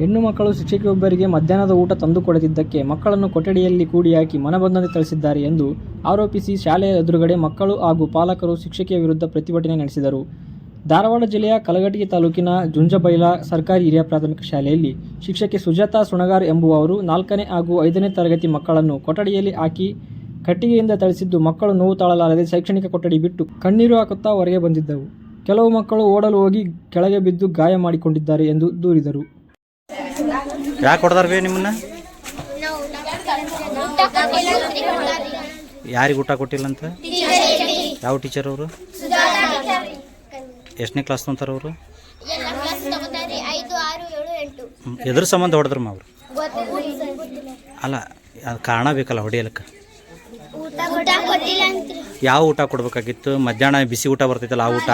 ಹೆಣ್ಣು ಮಕ್ಕಳು ಶಿಕ್ಷಕಿಯೊಬ್ಬರಿಗೆ ಮಧ್ಯಾಹ್ನದ ಊಟ ತಂದುಕೊಡದಿದ್ದಕ್ಕೆ ಮಕ್ಕಳನ್ನು ಕೊಠಡಿಯಲ್ಲಿ ಕೂಡಿ ಹಾಕಿ ಮನಬಂದಂತೆ ಥಳಿಸಿದ್ದಾರೆ ಎಂದು ಆರೋಪಿಸಿ ಶಾಲೆಯ ಎದುರುಗಡೆ ಮಕ್ಕಳು ಹಾಗೂ ಪಾಲಕರು ಶಿಕ್ಷಕಿಯ ವಿರುದ್ಧ ಪ್ರತಿಭಟನೆ ನಡೆಸಿದರು. ಧಾರವಾಡ ಜಿಲ್ಲೆಯ ಕಲಘಟಗಿ ತಾಲೂಕಿನ ಜುಂಜಬೈಲ ಸರ್ಕಾರಿ ಹಿರಿಯ ಪ್ರಾಥಮಿಕ ಶಾಲೆಯಲ್ಲಿ ಶಿಕ್ಷಕಿ ಸುಜಾತಾ ಸುಣಗಾರ್ ಎಂಬುವವರು ನಾಲ್ಕನೇ ಹಾಗೂ ಐದನೇ ತರಗತಿ ಮಕ್ಕಳನ್ನು ಕೊಠಡಿಯಲ್ಲಿ ಹಾಕಿ ಕಟ್ಟಿಗೆಯಿಂದ ಥಳಿಸಿದ್ದು ಮಕ್ಕಳು ನೋವು ತಾಳಲಾರದೆ ಶೈಕ್ಷಣಿಕ ಕೊಠಡಿ ಬಿಟ್ಟು ಕಣ್ಣೀರು ಹಾಕುತ್ತಾ ಹೊರಗೆ ಬಂದಿದ್ದವು. ಕೆಲವು ಮಕ್ಕಳು ಓಡಲು ಹೋಗಿ ಕೆಳಗೆ ಬಿದ್ದು ಗಾಯ ಮಾಡಿಕೊಂಡಿದ್ದಾರೆ ಎಂದು ದೂರಿದರು. ಯಾಕೆ ಹೊಡ್ದಾರ ಬೇ ನಿಮ್ಮನ್ನ? ಯಾರಿಗೆ ಊಟ ಕೊಟ್ಟಿಲ್ಲ ಅಂತ ಯಾವ ಟೀಚರ್ ಅವರು? ಎಷ್ಟನೇ ಕ್ಲಾಸ್ ತೊಂತಾರ ಅವರು? ಎದ್ರ ಸಂಬಂಧ ಹೊಡೆದ್ರಮ್ಮ ಅವರು ಅಲ್ಲ, ಅದು ಕಾರಣ ಬೇಕಲ್ಲ ಹೊಡಿಯಲಕ್ಕೆ. ಯಾವ ಊಟ ಕೊಡ್ಬೇಕಾಗಿತ್ತು? ಮಧ್ಯಾಹ್ನ ಬಿಸಿ ಊಟ ಬರ್ತೈತಲ್ಲ ಆ ಊಟ?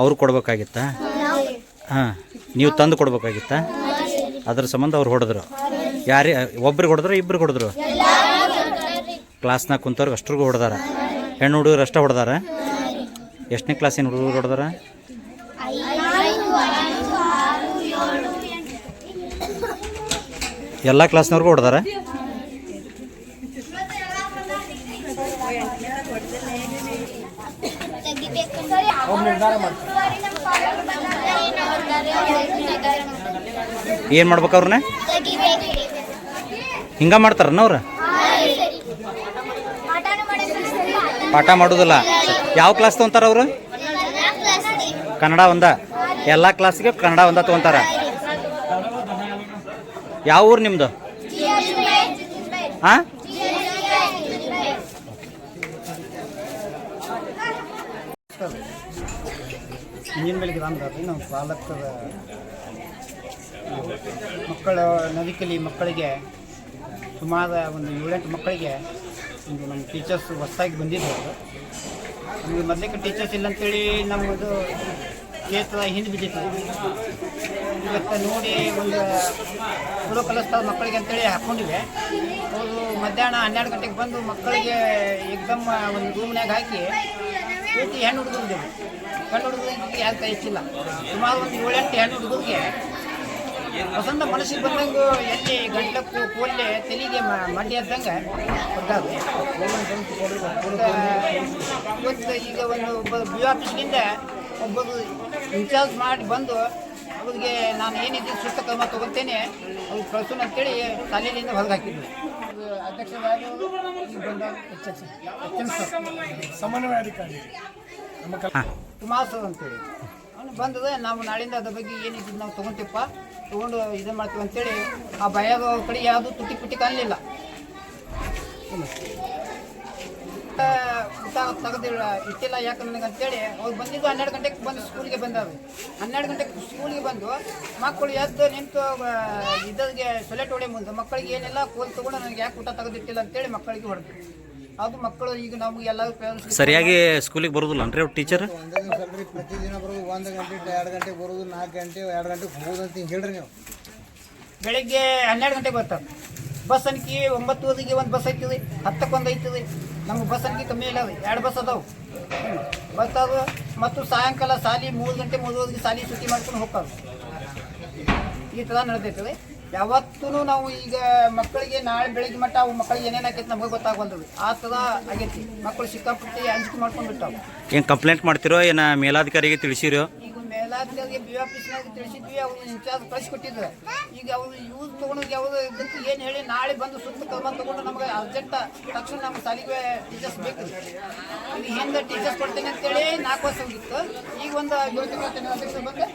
ಅವ್ರು ಕೊಡ್ಬೇಕಾಗಿತ್ತಾ? ಹಾಂ, ನೀವು ತಂದು ಕೊಡ್ಬೇಕಾಗಿತ್ತಾ? ಅದ್ರ ಸಂಬಂಧ ಅವ್ರು ಹೊಡೆದ್ರು ಯಾರೇ ಒಬ್ರಿಗೆ ಹೊಡೆದ್ರು ಇಬ್ರಿಗೆ ಹೊಡೆದ್ರು ಕ್ಲಾಸ್ನಾಗ ಕುಂತವ್ರಿಗೆ ಅಷ್ಟ್ರಿಗೂ ಹೊಡೆದಾರ ಹೆಣ್ಣು ಹುಡುಗರು ಅಷ್ಟೇ ಹೊಡೆದಾರ ಎಷ್ಟನೇ ಕ್ಲಾಸಿನ ಹುಡುಗರು ಹೊಡೆದಾರ ಎಲ್ಲ ಕ್ಲಾಸ್ನವ್ರಿಗೂ ಹೊಡೆದಾರ ತೆಗಿಬೇಕು ಏನು ಮಾಡ್ಬೇಕು ಅವ್ರನ್ನ? ಹಿಂಗೆ ಮಾಡ್ತಾರನ್ನ ಅವ್ರು? ಪಾಠ ಮಾಡೋದಿಲ್ಲ. ಯಾವ ಕ್ಲಾಸ್ ತೊಗೊಂತಾರ ಅವರು? ಕನ್ನಡ ಒಂದ. ಎಲ್ಲ ಕ್ಲಾಸ್ಗೆ ಕನ್ನಡ ಒಂದ ತೊಗೊಂತಾರ. ಯಾವ ಊರು ನಿಮ್ಮದು ಹಾಂ ಇಂಜಿನ್ ರಾಮದಾರಿ ನಾವು ಪಾಲಕರ ಮಕ್ಕಳ ನದಿಕಲಿ ಮಕ್ಕಳಿಗೆ ಸುಮಾರು ಒಂದು ಏಳೆಂಟು ಮಕ್ಕಳಿಗೆ ಒಂದು ನಮ್ಮ ಟೀಚರ್ಸ್ ಹೊಸದಾಗಿ ಬಂದಿದ್ದರು ನಮಗೆ ಮೊದಲಿಗೆ ಟೀಚರ್ಸ್ ಇಲ್ಲ ಅಂತೇಳಿ ನಮ್ಮದು ಕ್ಷೇತ್ರ ಹಿಂದೆ ಬಿದ್ದಿತ್ತು. ಇವತ್ತು ನೋಡಿ ಒಂದು ಗುರು ಕಲಿಸ್ತಾವ ಮಕ್ಕಳಿಗೆ ಅಂತೇಳಿ ಹಾಕ್ಕೊಂಡಿವೆ ಅವರು ಮಧ್ಯಾಹ್ನ ಹನ್ನೆರಡು ಗಂಟೆಗೆ ಬಂದು ಮಕ್ಕಳಿಗೆ ಏಕ್ದಮ್ ಒಂದು ರೂಮ್ನಾಗ ಹಾಕಿ ಹೆಣ್ಣು ಹುಡುಗರು ಹೆಣ್ಣು ಹುಡುಗರಿಗೆ ಯಾರು ಕೈ ಹೆಚ್ಚಿಲ್ಲ. ಸುಮಾರು ಒಂದು ಏಳೆಂಟು ಹೆಣ್ಣು ಹುಡುಗರಿಗೆ ವಸಂತ ಮನಸ್ಸಿಗೆ ಬಂದಂಗೆ ಎಲ್ಲಿ ಗಂಟ್ಲಕ್ಕೂ ಕೋಲ್ಲೆ ತಲೆಗೆ ಮಡ್ಡಿ ಹೊಡ್ದಾರು. ಇವತ್ತು ಈಗ ಒಂದು ಒಬ್ಬ ಬಿ ಆಫೀಸ್ನಿಂದ ಒಬ್ಬರು ಇನ್ಚಾರ್ಜ್ ಮಾಡಿ ಬಂದು ಅವ್ರಿಗೆ ನಾನು ಏನಿದ್ದು ಸೂಕ್ತ ಕ್ರಮ ತೊಗೊತೇನೆ ಅವ್ರು ಕಳ್ಸೋಣ ಅಂತೇಳಿ ಶಾಲೆಯಿಂದ ಹೊರಗೆ ಹಾಕಿದ್ರು ಅಧ್ಯಕ್ಷರಾಗಿ ಬಂದ H H sir Kumar sir ಅಂತೇಳಿ. ಅವನು ಬಂದದ ನಾವು ನಾಳಿಂದ ಅದ್ರ ಬಗ್ಗೆ ಏನಿದ್ದು ನಾವು ತೊಗೊಂತೀವಪ್ಪ. ತೊಗೊಂಡು ಇದು ಮಾಡ್ತೀವಿ ಅಂತೇಳಿ ಆ ಭಯ ಕಡೆ ಯಾವುದು ತುಟಿ ಪುಟಿ ಕಾಣಲಿಲ್ಲ. ಊಟ ಇಟ್ಟಿಲ್ಲ ಯಾಕೆ ನನಗೆ ಅಂತೇಳಿ ಅವ್ರು ಬಂದಿದ್ದು ಹನ್ನೆರಡು ಗಂಟೆಗೆ ಬಂದು ಸ್ಕೂಲಿಗೆ ಬಂದವು ಹನ್ನೆರಡು ಗಂಟೆಗೆ ಸ್ಕೂಲಿಗೆ ಬಂದು ಮಕ್ಕಳು ಎದ್ದು ನಿಂತು ಇದ್ದರಿಗೆ ಸೊಲೆಟ್ ಹೊಡೆ ಮುಂದೆ ಮಕ್ಕಳಿಗೆ ಏನಿಲ್ಲ ಕೋಲ್ ತೊಗೊಂಡು ನನಗೆ ಯಾಕೆ ಊಟ ತೆಗೆದಿಟ್ಟಿಲ್ಲ ಅಂತೇಳಿ ಮಕ್ಕಳಿಗೆ ಹೊಡೆದು ಅದು ಮಕ್ಕಳು ಈಗ ನಮಗೆ ಎಲ್ಲ ಪೇರೆಂಟ್ಸ್ ಸರಿಯಾಗಿ ಸ್ಕೂಲಿಗೆ ಬರೋದಿಲ್ಲ ಅನ್ರಿ ಅವ್ರು ಟೀಚರ್ ಒಂದೇ ದಿವಸ ಅಲ್ರಿ ಪ್ರತಿದಿನ ಬರೋದು ಒಂದು ಗಂಟೆ ಎರಡು ಗಂಟೆಗೆ ಬರೋದು ನಾಲ್ಕು ಗಂಟೆ ಎರಡು ಗಂಟೆಗೆ ಹೋಗೋದು ಅಂತ ಹಿಂಗೆ ಹೇಳ್ರಿ ನೀವು. ಬೆಳಿಗ್ಗೆ ಹನ್ನೆರಡು ಗಂಟೆಗೆ ಬರ್ತಾರೆ. ಬಸ್ ಅನ್ಕಿ ಒಂಬತ್ತು ಓದಿಗೆ ಒಂದು ಬಸ್ ಐತಿದೆ ಹತ್ತಕ್ಕೆ ಒಂದು ಐತಿದೆ. ನಮ್ಗೆ ಬಸ್ ಅನ್ಕಿ ಕಮ್ಮಿ ಇಲ್ಲ ಎರಡು ಬಸ್ ಅದಾವು. ಅದು ಮತ್ತು ಸಾಯಂಕಾಲ ಸಾಲಿ ಮೂರು ಗಂಟೆ ಮೂರುವರೆಗೆ ಸಾಲಿ ಸುಟ್ಟಿ ಮಾಡ್ಕೊಂಡು ಹೋಗ್ತಾವೆ ಈ ಥರ ನಡೆದೈತದೆ. ಯಾವತ್ತೂ ನಾವು ಈಗ ಮಕ್ಕಳಿಗೆ ನಾಳೆ ಬೆಳಿಗ್ಗೆ ಮಟ್ಟ ಅವು ಮಕ್ಕಳಿಗೆ ಏನೇನು ಆಕೈತೆ ನಮಗೆ ಗೊತ್ತಾಗಲ್ದು ಆ ಥರ ಆಗೈತಿ. ಮಕ್ಕಳು ಸಿಕ್ಕಾಪಟ್ಟೆ ಅಂಜಿಕೆ ಮಾಡ್ಕೊಂಡು ಬಿಟ್ಟಾವು ಏನು ಕಂಪ್ಲೇಂಟ್ ಮಾಡ್ತಿರೋ ಏನು ಮೇಲಾಧಿಕಾರಿಗೆ ತಿಳಿಸಿರೋ? ಈಗ ಮೇಲಾಧಿಕಾರಿಗೆ ಬಿ ಆಫೀಸ್ನಾಗ ತಿಳಿಸಿದ್ವಿ ಅವ್ರು ಇನ್ಚಾರ್ಜ್ ಕಳಿಸ್ಕೊಟ್ಟಿದ್ರು ಈಗ ಅವ್ರು ಯೂಸ್ ತೊಗೊಂಡೋಗಿ ಯಾವುದು ಇದಕ್ಕೆ ಏನು ಹೇಳಿ ನಾಳೆ ಬಂದು ಸುತ್ತ ಕ್ರಮ ತೊಗೊಂಡು ನಮಗೆ ಅರ್ಜೆಂಟ್ ತಕ್ಷಣ ನಮ್ಮ ಸಾಲಿಗೆ ಟೀಚರ್ಸ್ ಬೇಕು. ಈಗ ಹೆಂಗೆ ಟೀಚರ್ಸ್ ಕೊಡ್ತೇನೆ ಅಂತೇಳಿ ನಾಲ್ಕು ವರ್ಷ ಹೋಗಿತ್ತು. ಈಗ ಒಂದು ಅಧ್ಯಕ್ಷ ಬಂದು.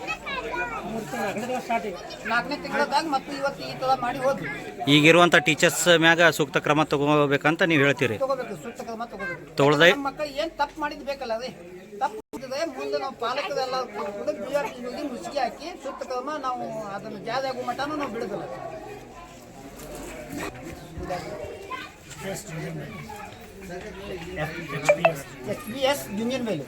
ನಾಲ್ಕನೇ ತಿಂಗಳದಾಗ ಮತ್ತು ಇವತ್ತು ಈ ತರ ಮಾಡಿ ಹೋದ್ವಿ. ಈಗಿರುವಂಥ ಟೀಚರ್ಸ್ ಮ್ಯಾಗ ಸೂಕ್ತ ಕ್ರಮ ತಗೋಬೇಕಂತ ನೀವು ಹೇಳ್ತೀರಿ? ತಗೋಬೇಕು ಸೂಕ್ತ ಕ್ರಮ ತಗೋಬೇಕು. ತಗೊಳ್ದೆ ನಮ್ಮ ಮಕ್ಕಳು ಏನು ತಪ್ಪು ಮಾಡಿದ್ ಬೇಕಲ್ಲ ಅದೇ ತಪ್ಪು ಮಾಡಿದ್ರೆ ಮುಂದೆ ನಾವು ಪಾಲಕರೆಲ್ಲ ಕೂಡ ಬಿ ಆರ್ ಮುಸುಗಿ ಹಾಕಿ ಸೂಕ್ತ ಕ್ರಮ ನಾವು ಅದನ್ನು ಜಾದ ಆಗೋ ಮಟ್ಟನೂ ನಾವು ಬಿಡೋದಿಲ್ಲ. ಎಚ್ ಬಿ ಎಸ್ ಯೂನಿಯನ್ ಮೇಲೆ